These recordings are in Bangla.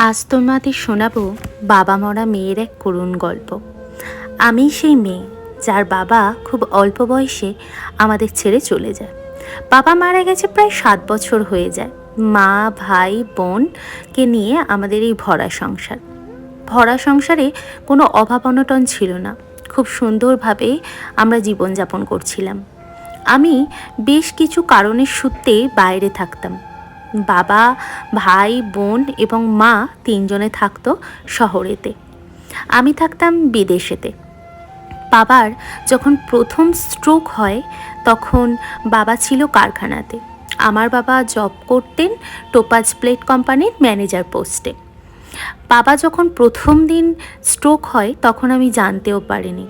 আজ তোমাদের শোনাবো বাবা মরা মেয়ের এক করুণ গল্প। আমি সেই মেয়ে যার বাবা খুব অল্প বয়সে আমাদের ছেড়ে চলে যায়। বাবা মারা গেছে প্রায় সাত বছর হয়ে যায়। মা, ভাই বোনকে নিয়ে আমাদের এই ভরা সংসার। ভরা সংসারে কোনো অভাব অনটন ছিল না। খুব সুন্দরভাবে আমরা জীবনযাপন করছিলাম। আমি বেশ কিছু কারণের সূত্রে বাইরে থাকতাম। বাবা, ভাই, বোন এবং মা তিনজনে থাকতো শহরেতে। আমি থাকতাম বিদেশেতে। বাবার যখন প্রথম স্ট্রোক হয়, তখন বাবা ছিল কারখানাতে। আমার বাবা জব করতেন টোপাজ প্লেট কোম্পানির ম্যানেজার পোস্টে বাবা যখন প্রথম দিন স্ট্রোক হয়, তখন আমি জানতেও পারিনি।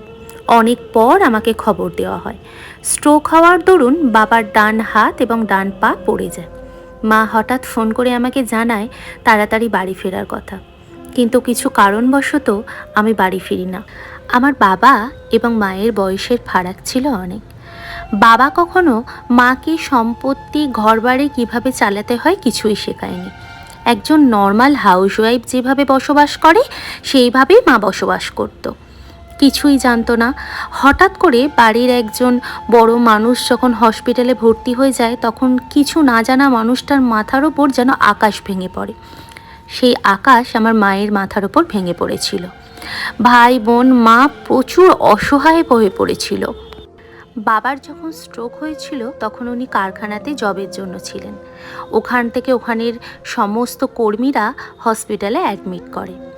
অনেক পর আমাকে খবর দেওয়া হয়। স্ট্রোক হওয়ার দরুন বাবার ডান হাত এবং ডান পা পড়ে যায়। মা হঠাৎ ফোন করে আমাকে জানায় তাড়াতাড়ি বাড়ি ফেরার কথা। কিন্তু কিছু কারণবশত আমি বাড়ি ফিরি না। আমার বাবা এবং মায়ের বয়সের ফারাক ছিল অনেক। বাবা কখনো মাকে সম্পত্তি, ঘরবাড়ি কীভাবে চালাতে হয় কিছুই শেখায়নি। একজন নর্মাল হাউসওয়াইফ যেভাবে বসবাস করে, সেইভাবেই মা বসবাস করতো। কিছুই জানতো না। হঠাৎ করে বাড়ির একজন বড় মানুষ যখন হসপিটালে ভর্তি হয়ে যায়, তখন কিছু না জানা মানুষটার মাথার ওপর যেন আকাশ ভেঙে পড়ে। সেই আকাশ আমার মায়ের মাথার ওপর ভেঙে পড়েছিল। ভাই, বোন, মা প্রচুর অসহায় হয়ে পড়েছিল। বাবার যখন স্ট্রোক হয়েছিল, তখন উনি কারখানাতে জবের জন্য ছিলেন। ওখান থেকে ওখানের সমস্ত কর্মীরা হসপিটালে অ্যাডমিট করে।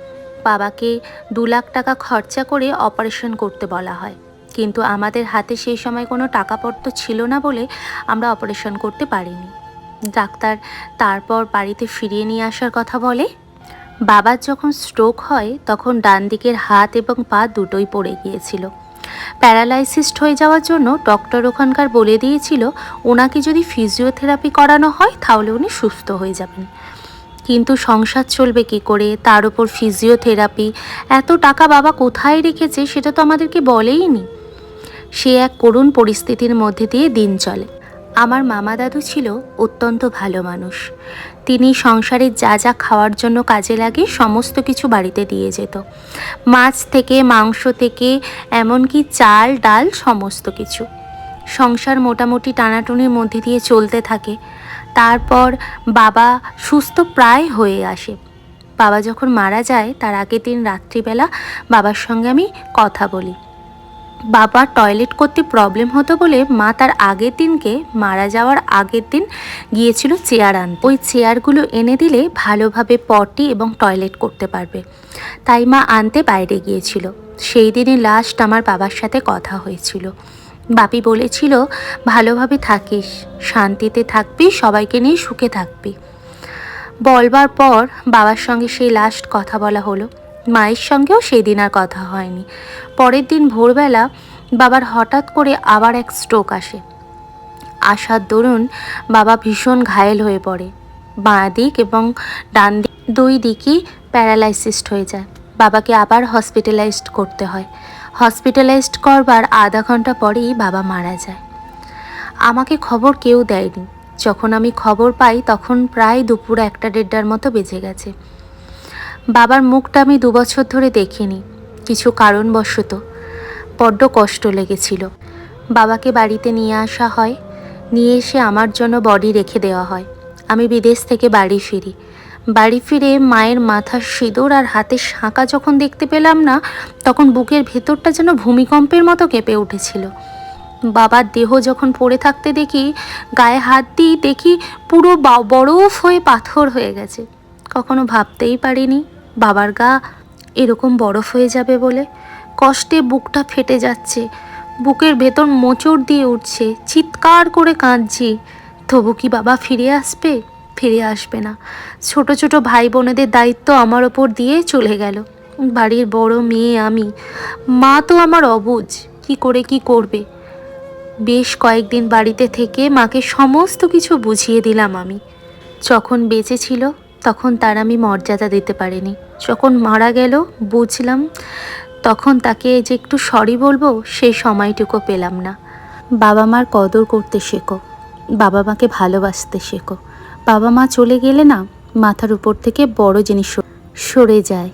বাবাকে দু লাখ টাকা খরচা করে অপারেশন করতে বলা হয়। কিন্তু আমাদের হাতে সেই সময় কোনো টাকাপত্র ছিল না বলে আমরা অপারেশন করতে পারিনি। ডাক্তার তারপর বাড়িতে ফিরিয়ে নিয়ে আসার কথা বলে, বাবার যখন স্ট্রোক হয়, তখন ডান দিকের হাত এবং পা দুটোই পড়ে গিয়েছিল। প্যারালাইসিসড হয়ে যাওয়ার জন্য ডক্টর ওখানকার বলে দিয়েছিল, ওনাকে যদি ফিজিওথেরাপি করানো হয়, তাহলে উনি সুস্থ হয়ে যাবেন। কিন্তু সংসার চলবে কি করে? তার উপর ফিজিওথেরাপি এত টাকা বাবা কোথায় রেখেছে সেটা তো আমাদেরকে বলেই নি সে এক করুণ পরিস্থিতির মধ্যে দিয়ে দিন চলে। আমার মামা দাদু ছিল অত্যন্ত ভালো মানুষ। তিনি সংসারের যা যা খাওয়ার জন্য কাজে লাগে সমস্ত কিছু বাড়িতে দিয়ে যেত। মাছ থেকে, মাংস থেকে, এমনকি চাল, ডাল, সমস্ত কিছু। সংসার মোটামুটি টানাটুনির মধ্যে দিয়ে চলতে থাকে। তারপর বাবা সুস্থ প্রায় হয়ে আসে। বাবা যখন মারা যায়, তার আগের দিন রাত্রিবেলা বাবার সঙ্গে আমি কথা বলি। বাবা টয়লেট করতে প্রবলেম হতো বলে মা তার আগের দিনকে মারা যাওয়ার আগের দিন গিয়েছিল চেয়ার আন ওই চেয়ারগুলো এনে দিলে ভালোভাবে পটি এবং টয়লেট করতে পারবে। তাই মা আনতে বাইরে গিয়েছিল। সেই দিনই লাস্ট আমার বাবার সাথে কথা হয়েছিল। বাপি বলেছিল, ভালোভাবে থাকিস, শান্তিতে থাকবি, সবাইকে নিয়ে সুখে থাকবি। বলবার পর বাবার সঙ্গে সেই লাস্ট কথা বলা হলো। মায়ের সঙ্গেও সেই দিন আর কথা হয়নি। পরের দিন ভোরবেলা বাবার হঠাৎ করে আবার এক স্ট্রোক আসে। আসার দরুন বাবা ভীষণ ঘায়েল হয়ে পড়ে। বাঁ দিক এবং ডান দিক দুই দিকই প্যারালাইসিসড হয়ে যায়। বাবাকে আবার হসপিটালাইজড করতে হয়। হসপিটালাইজড করবার আধা ঘণ্টা পরেই বাবা মারা যায়। আমাকে খবর কেউ দেয়নি। যখন আমি খবর পাই, তখন প্রায় দুপুর একটা দেড়টার মতো বেজে গেছে। বাবার মুখটা আমি দুবছর ধরে দেখিনি। কিছু কারণবশত বড্ড কষ্ট লেগেছিল। বাবাকে বাড়িতে নিয়ে আসা হয়। নিয়ে এসে আমার জন্য বডি রেখে দেওয়া হয়। আমি বিদেশ থেকে বাড়ি ফিরি। বাড়ি ফিরে মায়ের মাথার সিঁদুর আর হাতের শাঁকা যখন দেখতে পেলাম না, তখন বুকের ভেতরটা যেন ভূমিকম্পের মতো কেঁপে উঠেছিল। বাবার দেহ যখন পড়ে থাকতে দেখি, গায়ে হাত দিই দেখি পুরো বরফ হয়ে পাথর হয়ে গেছে। কখনো ভাবতেই পারিনি, বাবার গা এরকম বরফ হয়ে যাবে বলে। কষ্টে বুকটা ফেটে যাচ্ছে, বুকের ভেতর মোচড় দিয়ে উঠছে, চিৎকার করে কাঁদছি। তবু কি বাবা ফিরে আসবে? ফিরে আসবে না। ছোট ছোট ভাই বোনেদের দায়িত্ব আমার ওপর দিয়ে চলে গেল। বাড়ির বড় মেয়ে আমি। মা তো আমার অবুঝ, কি করে কি করবে? বেশ কয়েকদিন বাড়িতে থেকে মাকে সমস্ত কিছু বুঝিয়ে দিলাম আমি। যখন বেঁচে ছিল, তখন তার আমি মর্যাদা দিতে পারিনি। যখন মারা গেল, বুঝলাম, তখন তাকে যে একটু সরি বলব সেই সময়টুকু পেলাম না। বাবা মার কদর করতে শেখো। বাবা মাকে ভালোবাসতে শেখো। বাবা মা চলে গেলে না মাথার উপর থেকে বড় জিনিস সরে যায়।